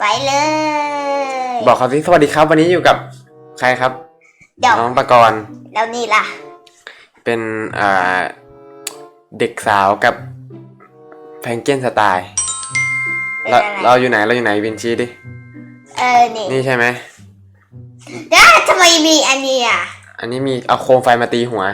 ไปเลย บอกเขาสิสวัสดีครับ วันนี้อยู่กับใครครับ เดี๋ยวน้องปกรณ์แล้วนี่ล่ะ เป็นอ่าเด็กสาวกับแพงเก้นสไตล์เป็นเราอะไรเราอยู่ไหนเราอยู่ไหนวินชี้ดิ เออ นี่นี่ใช่ไหมแล้วทำไมมีอันนี้อะ อันนี้มีเอาโคมไฟมาตีหัว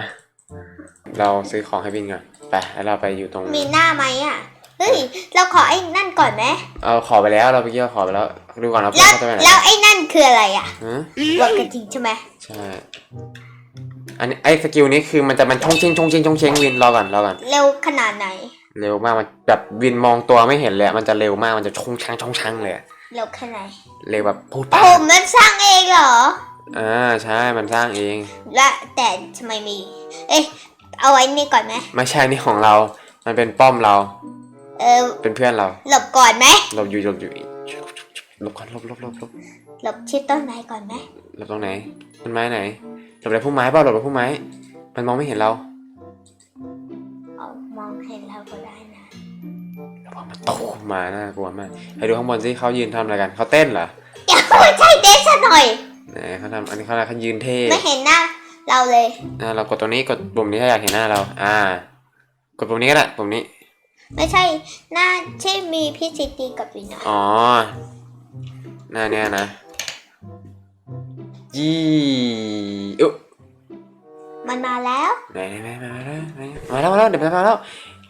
เราซื้อของให้วินก่อนไปแล้วเราไปอยู่ตรงมีหน้าไหมอะ เฮ้ย เราขอไอ้นั่นก่อนไหมเอาขอไปแล้วเราไปเกี่ยวขอไปแล้ว ดูก่อนนะเพื่แล้อนวเขาจะไปไหนแล้วไอ้นั่นคืออะไรอะฮะวัวกระทิงใช่ไหมใช่อันนี้ไอ้สกิลนี้คือมันจะมันชงเชงชงเชงชงเชงวินรอก่อนรอก่อนเร็วขนาดไหน เร็วมากมันแบบวินมองตัวไม่เห็นเลยอะมันจะเร็วมากมันจะชงชังชงชังเลยอะเร็วแค่ไหนเร็วแบบพูดโอ้ปาโหมันสร้างเองเหรอ อ่าใช่มันสร้างเอง และแต่ทำไมมี เอ๊ะ เอาไว้นี่ก่อนไหมไม่ใช่นี่ของเรา มันเป็นป้อมเรา เออเป็นเพื่อนเรา หลบก่อนไหมหลบอยู่หลบอยู่หลบก่อนหลบหลบหลบหลบหลบชิดต้นไม้ก่อนไหมหลบตรงไหนต้นไม้ไหนหลบในพุ่มไม้เปล่าหลบในพุ่มไม้ มันมองไม่เห็นเราเอามองเห็นเราก็ได้นะแล้วพอมันโตมาน่ากลัวมากให้ดูข้างบนสิเขายืนทำอะไรกันเขาเต้นเหรอเดี๋ยวใช่เดซะหน่อยไหนเขาทำอันนี้เขาอะไรเขายืนเท่ไม่เห็นหน้าเราเลยอ่าเรากดตรงนี้กดปุ่มนี้ถ้าอยากเห็นหน้าเรา อ่า กดปุ่มนี้ก็ได้ปุ่มนี้ ไม่ใช่หน้าที่มีพี่ซิตีกับวินาอ๋อ หน้าเนี้ยนะยี่อุ๊ยมันมาแล้ว ไหนไหนไหนมาแล้วมาแล้วมาแล้วเดี๋ยวมาแล้ว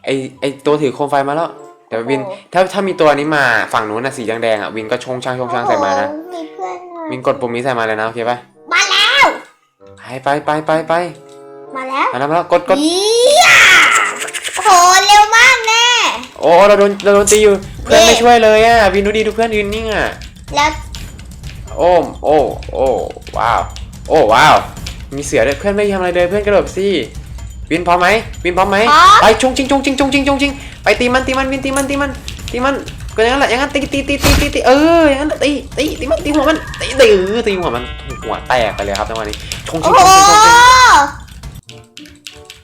ไอไอตัวถือโคมไฟมาแล้วเดี๋ยววินโอ้ถ้าถ้ามีตัวนี้มาฝั่งนู้นนะสีแดงๆอะวินก็ชงช่างชงช่างใส่มานะโอ้โหมีเพื่อนมาวินกดปุ่มนี้ใส่มาเลยนะโอเคป่ะมาแล้ว ไปไปไปไปไปมาแล้วมาแล้วมาแล้วกดกดเยี่ โอ้เราโดนเราโดนตีอยู่เพื่อนนี่ไม่ช่วยเลยอะวินดูดีดูเพื่อนยืนนิ่งอะแล้วโอ้มโอ้โอ้ว้าวโอ้ว้าวมีเสือด้วยเพื่อนไม่ทำอะไรเลยเพื่อนกระโดดสิวินพร้อมไหมวินพร้อมไหมไปชงชิงชงชิงชงชิงชงชิงไปตีมันตีมันวินตีมันตีมันตีมันก็อย่างนั้นแหละอย่างนั้นตีตีตีตีตีตีเอออย่างนั้นตีตีตีมันตีหัวมันตีตีเออตีหัวมันหัวแตกไปเลยครับจังหวะนี้ชงชิโอ้งโหชงชิงชงชิง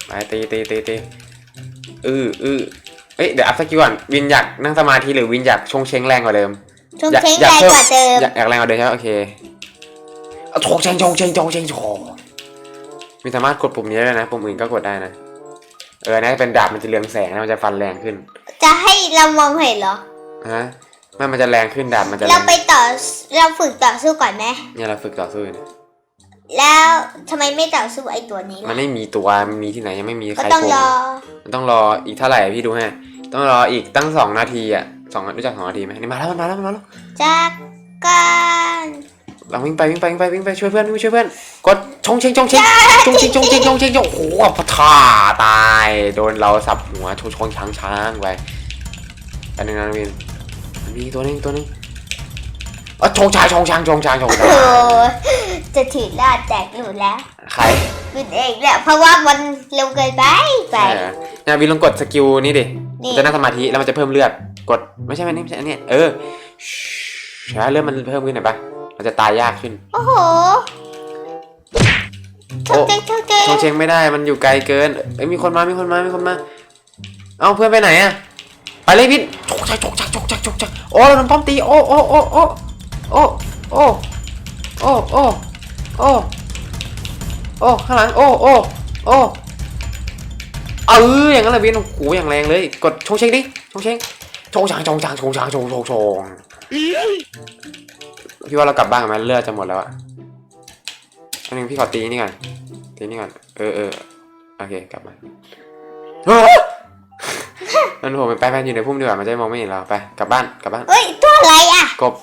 ไปตีตีตีตีเออเออ เอ้ยเดี๋ยวอัพสกิลก่อนวินอยากนั่งสมาธิหรือวินอยากชงเชงแรงกว่าเดิม ชงอยากเช้งอยากแรงเพิ่มกว่าเดิมอยากอยากแรงกว่าเดิมใช่ไหมโอเคเอาโชงเชงโชงเชงโชงเชงโชงมีสามารถกดปุ่มนี้ได้นะปุ่มอื่นก็กดได้นะเออน่าจะเป็นดาบมันจะเรืองแสงนะมันจะฟันแรงขึ้น จะให้เรามองเห็นเหรอฮะไม่มันจะแรงขึ้นดาบมันจะแรเรางไปต่อเราฝึกต่อสู้ก่อนไหมเนี่ยเราฝึกต่อสู้อยู่เนี่ย แล้วทำไมไม่ต่อสู้ไอ้ตัวนี้มันล่ะไม่มีตัวมันมีที่ไหนยังไม่มีก็ใครต้องโกงรอ มันต้องรออีกเท่าไหร่พี่ดูให้ต้องรออีกตั้งสองนาทีอะสองรู้จักสองนาทีไหมนี่มาแล้วมันมาแล้วมันมาแล้วจากการเราวิ่งไปวิ่งไปวิ่งไปวิ่งไปช่วยเพื่อนวิ่งไปช่วยเพื่อนกดชงเชงชงเชงชงเชงชงเชงชงเชงชงโอ้โหพะท่าตายโดนเราสับหัวชงชงช้างช้างไปอันนึงนะวินมันมีอีกตัวหนึงตัวหนึง อะชงช้างชงช้างชงช้างชงช้าโอ้งโหจะถือลาดแตกอยู่แล้วใครวินเองแหละเพราะว่ามันเร็วเกินไปไปใช่เหรอเนี่ยวินลองกดสกิลนี้ดินี่จะนั่งสมาธิแล้วมันจะเพิ่มเลือด กดไม่ใช่มันนี่ไม่ใช่อันเนี้ยเออใช่เลือดมันเพิ่มขึ้นเห็นปะมันจะตายยากขึ้น โอ้โหชกเจ๊งชกเจ๊ชงเชงไม่ได้มันอยู่ไกลเกิน เอ้ยมีคนมา มีคนมา มีคนมา เอ้าเพื่อนไปไหนอะไปเลยพี่ชกชักชกชักชกชักชกชักโอ้เราโดนป้อมตี โอ้โอ้โอ้โอ้ โอ้โอ้โอ้โอ้โอ้โอ้ข้างหลังโอ้โอ้โอ้เอออย่างนั้นเลยพี่โอ้โหอย่างแรงเลย กดชงเชงดิชงเชงชงช้างชงช้างชงช้างชงชงชงพี่ว่าเรากลับบ้านกันไหมเลือดจะหมดแล้วอะอันนึงพี่ขอตีนี่ก่อนทีนี้ก่อนเออเออโอเคกลับมาเฮ้ยมันผมไปไปอยู่ในพุ่มดีกว่ามันจะได้มองไม่เห็นเราไปกลับบ้านกลับบ้านเฮ้ยตัวอะไรอะกบ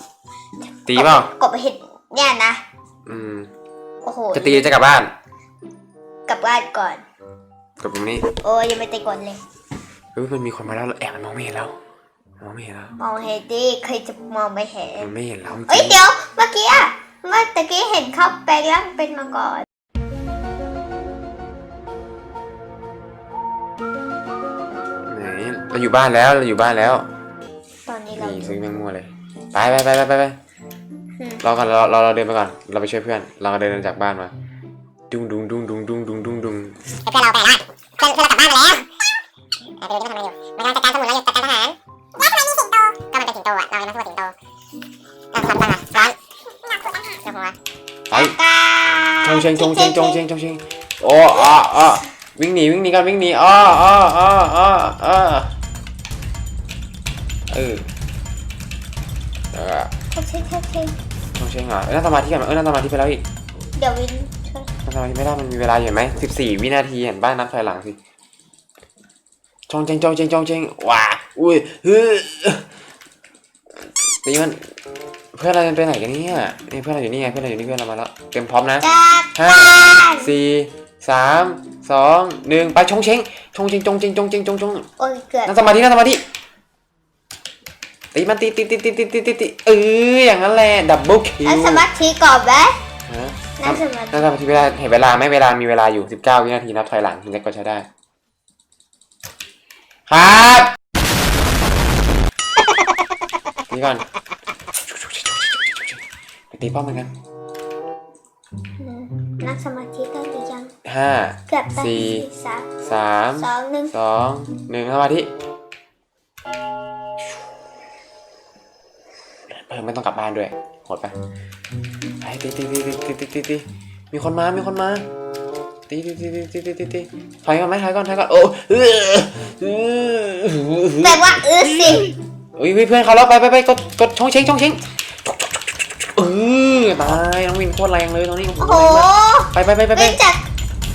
ตีเปล่ากบเห็ดเนี่ยนะ อืม โอ้โหจะตีจะกลับบ้าน กลับบ้านก่อน กลับตรงนี้ โอ้ยยังไม่ตีก่อนเลยเฮ้ยมันมีคนมาแล้วเราแอบมันมองไม่เห็นเรามองไม่เห็นเรามองเห็นดิเคยจะมองไม่เห็นมันไม่เห็นเราจเอ้ยริงเดี๋ยวเมื่อกี้อะเมื่อตะกี้เห็นเขาแปลงร่างเป็นมังกรไหนเราอยู่บ้านแล้วเราอยู่บ้านแล้วตอนนี้เรานี่ซื้อแมงมั่วเลยไปไปไปไปไป ไปอืมรอก่อนเราเราเราเดินไปก่อน เราไปช่วยเพื่อน เราเดินจากบ้านมา ดุงดุงดุงดุงดุงดุงดุงดุงเพื่อนเราไปละเพื่อนเพื่อนเรากลับบ้านมาแล้วเดี๋ยวดูนี่ทำอะไรอยู่ มันกำลังจัดการสมุนเราอยู่จัดการทหารแล้วทำไมมีสิงโต ก็มันเป็นสิงโตอะเราเลยมาสู้กับสิงโตความตั้งอะร้อนเดี๋ยวผมว่าไปชงเชงชงเชงชงเชงชงเชงโอ้อะอะวิ่งหนีวิ่งหนีกันวิ่งหนีอะอะอะอะอะเออเออใช่ใช่ใช่ใช่ชงเชงเหรอเออนั่งสมาธิกันเออนั่งสมาธิไปแล้วอีกเดี๋ยววินช่วยนั่งสมาธิไม่ได้มันมีเวลาอยู่เห็นไหมสิบสี่วินาทีเห็นบ้านนับถอยหลังสิชงเชงชงเชงชงเชงว้าอุ้ยเฮ้ยตีมันเพื่อนเราจะไปไหนกันเนี่ยนี่เพื่อนเราอยู่นี่ไงเพื่อนเราอยู่นี่เพื่อนเรามาแล้วเตรียมพร้อมนะจัดห้าสี่สามสองหนึ่งไปชงเชงชงเชงชงเชงชงเชงชงชงโอ้ยเกิดนั่งสมาธินั่งสมาธิ ตีมันตีตีตีตีตีตีตีตีเอออย่างนั้นแหละดับเบิลคิวนั่งสมาธิก่อนไหมฮะนั่งสมาธินั่งสมาธิเวลาเห็นเวลาไหมเวลามีเวลาอยู่สิบเก้าวินาทีนับถอยหลังถึงจะกดใช้ได้ ครับนี่ก่อนไปตีป้อมเหมือนกันอืมนั่งสมาธิได้หรือยังห้าเกือบได้สี่สามสามสองหนึ่งสองหนึ่งสมาธิ ไม่ต้องกลับบ้านด้วยหดไปไปตีตีตีตีตีตีตีมีคนมามีคนมาตีตีตีตีตีตีตีถอยก่อนไหมถอยก่อนถอยก่อนโอ้เออเออแปลว่าเออสิอุ้ยเพื่อนเขาแล้วไปไปไปกดกดช่องเชงช่องเชงเออตายน้องวินโคตรแรงเลยตอนนี้โอ้โหโอ้โหไปไปไปไปไปไม่จัด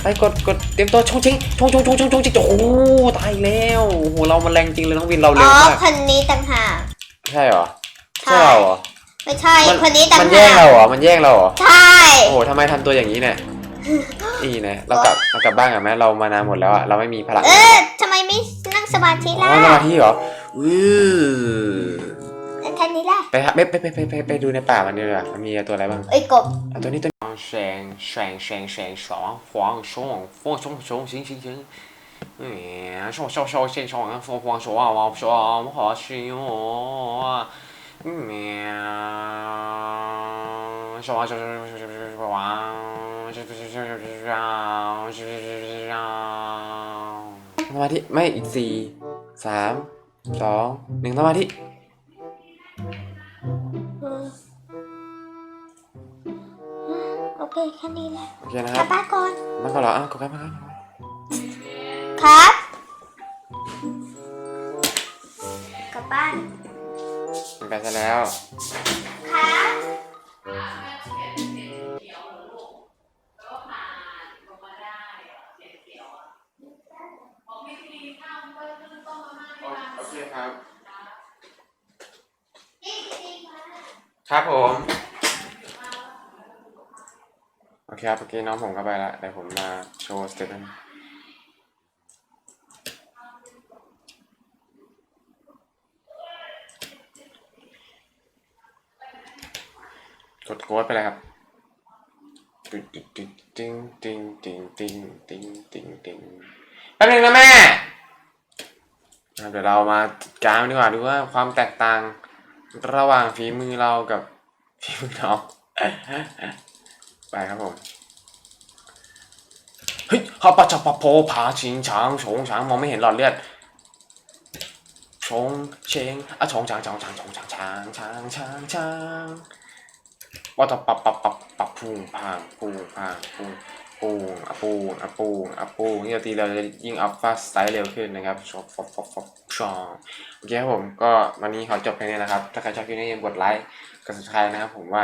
ไปกดกดเตรียมตัวช่องเชงช่องช่องช่องช่องช่องโอ้โหตายแล้วโอ้โหเรามันแรงจริงเลยน้องวินเราอ๋เร็อวมากคนนี้ต่างหากใช่เหรอ ใช่เราเหรอไม่ใช่คนนี้ต่างหากมันแย่งเราเหรอ มันแย่งเราเหรอ ใช่ โอ้โหทำไมทำตัวอย่างนี้เนี่ย อีเนี่ย เรากลับเรากลับบ้านกันไหมเรามานานหมดแล้วอะเราไม่มีพลังเออทำไมไม่นั่งสมาธิล่ะสมาธิเหรออือแค่นี้แหละไปฮะไปไปไปไปไปดูในป่ามันดีกว่ามันมีตัวอะไรบ้างไอ้กบตัวนี้ตัวแสงแสงแสงแสงสองฟองสองฟองสองสองชิงชิงชิงเออยชอบชอบชอบชิงชอบฟองฟองสองฟองสองขอชิงโอ้ มาธิไม่อีกสี่สามสองหนึ่งสมาธิโอเคแค่นี้แหละโอเคนะกคลัรับบบ้านก่อนมันก็เหรออ้าวกดกันมาครับครับกลับบ้าน มันไปซะแล้วครับโอเคครับ ครับผม โอเคครับเมื่อกี้น้องผมก็ไปละเดี๋ยวผมมาโชว์สเตปนั้นกดโค้ดไปเลยครับติ๊งติ๊งติ๊งติ๊งติ๊งติ๊งติ๊งติ๊งติงแป๊บนึงนะแม่ เดี๋ยวเรามาจัดกามดีกว่าดูว่าความแตกต่างระหว่างฝีมือเรากับฝีมือน้องไปครับผมเฮ้ยฮาปะชะปะโพผาชิงช้างชงช้างมองไม่เห็นหลอดเลือดชงเชงอะชงช้างชงช้างชงช้างช้างช้างช้างช้าง ว่าจะปับปับปับปับพุงพางพุงพางพุงปูงอะปูงอะปูงอัปูงยิ่งเราตีเราจะยิ่งอัพฟาสไตล์เร็วขึ้นนะครับชอบฟอบฟอบฟอบชองโอเคครับผมก็วันนี้ขอจบแค่นี้นะครับ ถ้าใครชอบคลิปนี้อย่าลืมกดไลค์กดซับสไครต์นะครับ ผมว่า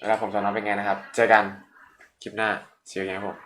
เวลาผมสอนน้องเป็นไงนะครับ เจอกันคลิปหน้าเชียร์ครับผม